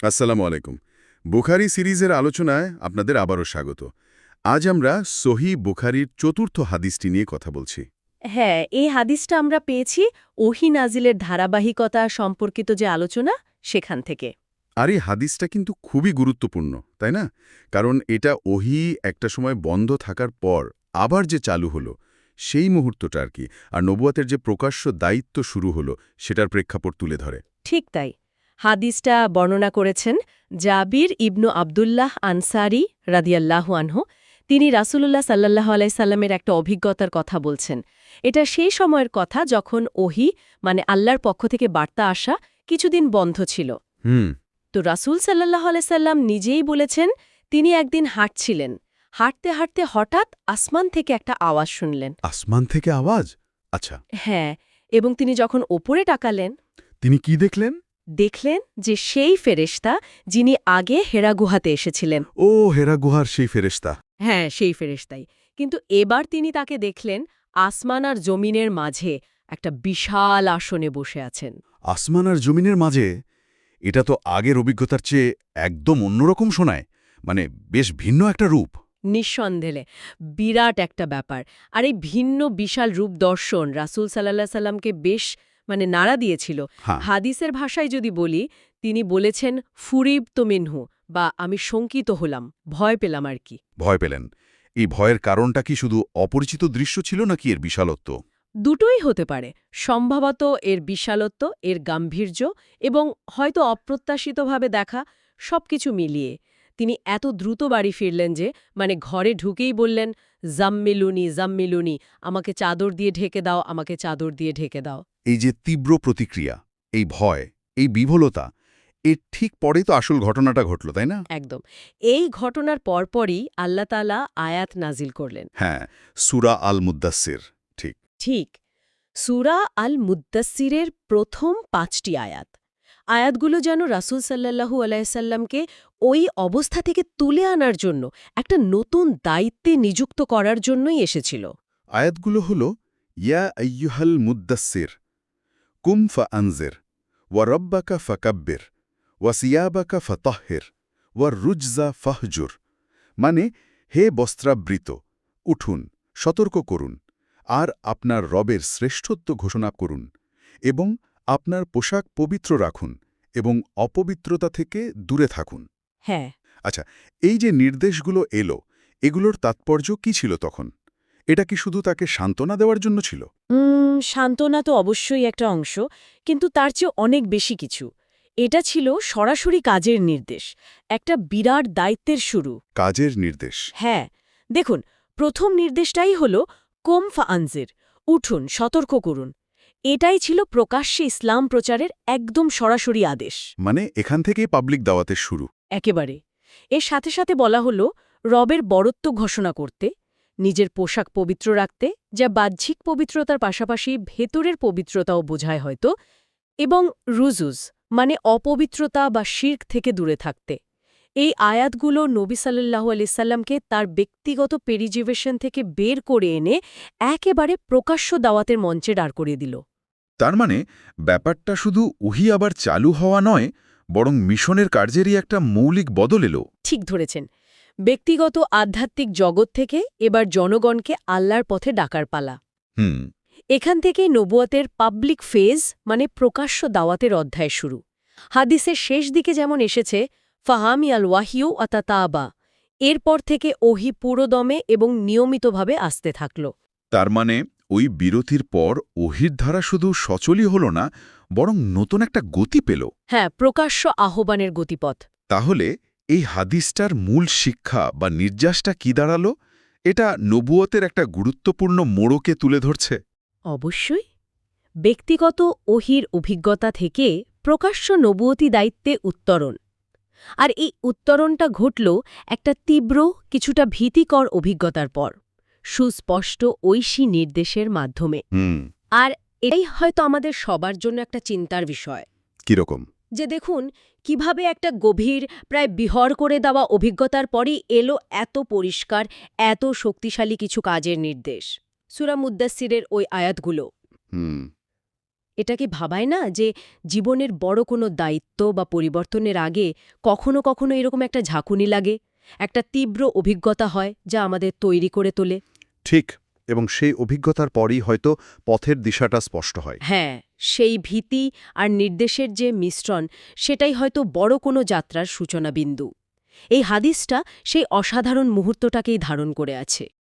আসসালামু আলাইকুম। বুখারি সিরিজের আলোচনায় আপনাদের আবারও স্বাগত। আজ আমরা সহি বুখারির চতুর্থ হাদিসটি নিয়ে কথা বলছি। হ্যাঁ এই হাদিসটা আমরা পেয়েছি ওহি নাজিলের ধারাবাহিকতা সম্পর্কিত যে আলোচনা সেখান থেকে। আর এই হাদিসটা কিন্তু খুবই গুরুত্বপূর্ণ তাই না? কারণ এটা ওহি একটা সময় বন্ধ থাকার পর আবার যে চালু হলো সেই মুহূর্তটা আর কি। আর নবুয়াতের যে প্রকাশ্য দায়িত্ব শুরু হলো সেটার প্রেক্ষাপট তুলে ধরে। ঠিক তাই। হাদিসটা বর্ণনা করেছেন জাবির ইবনু আবদুল্লাহ আনসারি রাদিয়াল্লাহু আনহু। তিনি রাসূলুল্লাহ সাল্লাল্লাহু আলাই সাল্লামের একটা অভিজ্ঞতার কথা বলছেন। এটা সেই সময়ের কথা যখন ওহি মানে আল্লাহর পক্ষ থেকে বার্তা আসা কিছুদিন বন্ধ ছিল। হুম। তো রাসূল সাল্লাহ আলাইসাল্লাম নিজেই বলেছেন তিনি একদিন হাঁটছিলেন। হাঁটতে হাঁটতে হঠাৎ আসমান থেকে একটা আওয়াজ শুনলেন। আসমান থেকে আওয়াজ? আচ্ছা। হ্যাঁ এবং তিনি যখন ওপরে টাকালেন তিনি কি দেখলেন? দেখলেন যে সেই ফেরেশতা যিনি আগে হেরা গুহাতে এসেছিলেন। ও হেরা গুহার সেই ফেরেশতা। হ্যাঁ সেই ফেরেশতাই। কিন্তু এবার তিনি তাকে দেখলেন আসমান আর জমিনের মাঝে একটা বিশাল আসনে বসে আছেন। আসমান আর জমিনের মাঝে? এটা তো আগের অভিজ্ঞতার চেয়ে একদম অন্যরকম শোনায়। মানে বেশ ভিন্ন একটা রূপ। নিঃসন্দেহে বিরাট একটা ব্যাপার। আর এই ভিন্ন বিশাল রূপ দর্শন রাসূল সাল্লাহ সাল্লামকে বেশ মানে নাড়া দিয়েছিল। হ্যাঁ। হাদিসের ভাষায় যদি বলি তিনি বলেছেন ফুরিব তো মিনহু বা আমি শঙ্কিত হলাম ভয় পেলাম আর কি ভয় পেলেন। এই ভয়ের কারণটা কি শুধু অপরিচিত দৃশ্য ছিল নাকি এর বিশালত্ব? দুটোই হতে পারে। সম্ভবত এর বিশালত্ব এর গাম্ভীর্য এবং হয়তো অপ্রত্যাশিতভাবে দেখা সবকিছু মিলিয়ে। তিনি এত দ্রুত বাড়ি ফিরলেন যে মানে ঘরে ঢুকেই বললেন জাম্মিলুনি জাম্মিলুনি আমাকে চাদর দিয়ে ঢেকে দাও আমাকে চাদর দিয়ে ঢেকে দাও। এই যে তীব্র প্রতিক্রিয়া এই ভয় এই বিভলতা এর ঠিক পরেই তো আসল ঘটনাটা ঘটল তাই না? একদম। এই ঘটনার পরপরই আল্লাহ তালা আয়াত নাজিল করলেন। হ্যাঁ সুরা আল মুদাসির ঠিক। ঠিক। সুরা আল মুদ্দাসিরের প্রথম পাঁচটি আয়াত। আয়াতগুলো যেন রাসূল সাল্লাল্লাহু আলাইসাল্লামকে ওই অবস্থা থেকে তুলে আনার জন্য একটা নতুন দায়িত্বে নিযুক্ত করার জন্যই এসেছিল। আয়াতগুলো হল ইয়া আইয়ুহাল মুদাসির কুম ফা আনজের ওয়া রব্বাকা ফাকাব্বির ওয়া সিয়াবাকা ফাতাহহির ওয়া রুজজা ফাহজুর মানে হে বস্ত্রাবৃত উঠুন সতর্ক করুন আর আপনার রবের শ্রেষ্ঠত্ব ঘোষণা করুন এবং আপনার পোশাক পবিত্র রাখুন এবং অপবিত্রতা থেকে দূরে থাকুন। হ্যাঁ। আচ্ছা এই যে নির্দেশগুলো এলো এগুলোর তাৎপর্য কি ছিল তখন? এটা কি শুধু তাকে সান্ত্বনা দেওয়ার জন্য ছিল? উম, সান্ত্বনা তো অবশ্যই একটা অংশ কিন্তু তার চেয়ে অনেক বেশি কিছু। এটা ছিল সরাসরি কাজের নির্দেশ একটা বিরাট দায়িত্বের শুরু। কাজের নির্দেশ? হ্যাঁ দেখুন প্রথম নির্দেশটাই হল কোমফা আনজির উঠুন সতর্ক করুন। এটাই ছিল প্রকাশ্যে ইসলাম প্রচারের একদম সরাসরি আদেশ। মানে এখান থেকেই পাবলিক দাওয়াতের শুরু? একেবারে। এর সাথে সাথে বলা হল রবের বরত্ব ঘোষণা করতে নিজের পোশাক পবিত্র রাখতে যা বাহ্যিক পবিত্রতার পাশাপাশি ভেতরের পবিত্রতাও বোঝায় হয়তো এবং রুজুজ মানে অপবিত্রতা বা শির্ক থেকে দূরে থাকতে। এই আয়াতগুলো নবী সাল্লাল্লাহু আলি সাল্লামকে তার ব্যক্তিগত পেরিজিভেশন থেকে বের করে এনে একেবারে প্রকাশ্য দাওয়াতের মঞ্চে দাঁড় করিয়ে দিল। তার মানে ব্যাপারটা শুধু উহি আবার চালু হওয়া নয় বরং মিশনের কার্যেরই একটা মৌলিক বদল এলো। ঠিক ধরেছেন। ব্যক্তিগত আধ্যাত্মিক জগৎ থেকে এবার জনগণকে আল্লাহর পথে ডাকার পালা। হুম। এখান থেকেই নবুয়াতের পাবলিক ফেজ মানে প্রকাশ্য দাওয়াতের অধ্যায় শুরু। হাদিসের শেষ দিকে যেমন এসেছে ফাহামি আল ওয়াহিউ আতাতাবা এরপর থেকে ওহি পুরোদমে এবং নিয়মিতভাবে আসতে থাকল। তার মানে ওই বিরতির পর ওহির ধারা শুধু সচলই হল না বরং নতুন একটা গতি পেল। হ্যাঁ প্রকাশ্য আহ্বানের গতিপথ। তাহলে এই হাদিসটার মূল শিক্ষা বা নির্যাসটা কি দাঁড়াল? এটা নবুয়তের একটা গুরুত্বপূর্ণ মোড়কে তুলে ধরছে। অবশ্যই। ব্যক্তিগত ওহির অভিজ্ঞতা থেকে প্রকাশ্য নবুয়তি দায়িত্বে উত্তরণ। আর এই উত্তরণটা ঘটল একটা তীব্র কিছুটা ভীতিকর অভিজ্ঞতার পর। সুস্পষ্ট ঐশী নির্দেশের মাধ্যমে। আর এটাই হয়তো আমাদের সবার জন্য একটা চিন্তার বিষয়। কীরকম? যে দেখুন কীভাবে একটা গভীর প্রায় বিহর করে দেওয়া অভিজ্ঞতার পরই এলো এত পরিষ্কার এত শক্তিশালী কিছু কাজের নির্দেশ। সুরা মুদ্দাসিরের ওই আয়াতগুলো। হুম। এটা কি ভাবায় না যে জীবনের বড় কোনো দায়িত্ব বা পরিবর্তনের আগে কখনো কখনো এরকম একটা ঝাঁকুনি লাগে? একটা তীব্র অভিজ্ঞতা হয় যা আমাদের তৈরি করে তোলে। ঠিক। এবং সেই অভিজ্ঞতার পরই হয়তো পথের দিশাটা স্পষ্ট হয়। হ্যাঁ সেই ভীতি আর নির্দেশের যে মিশ্রণ, সেটাই হয়তো বড় কোনো যাত্রার সূচনা বিন্দু এই হাদিসটা সেই অসাধারণ মুহূর্তটাকেই ধারণ করে আছে।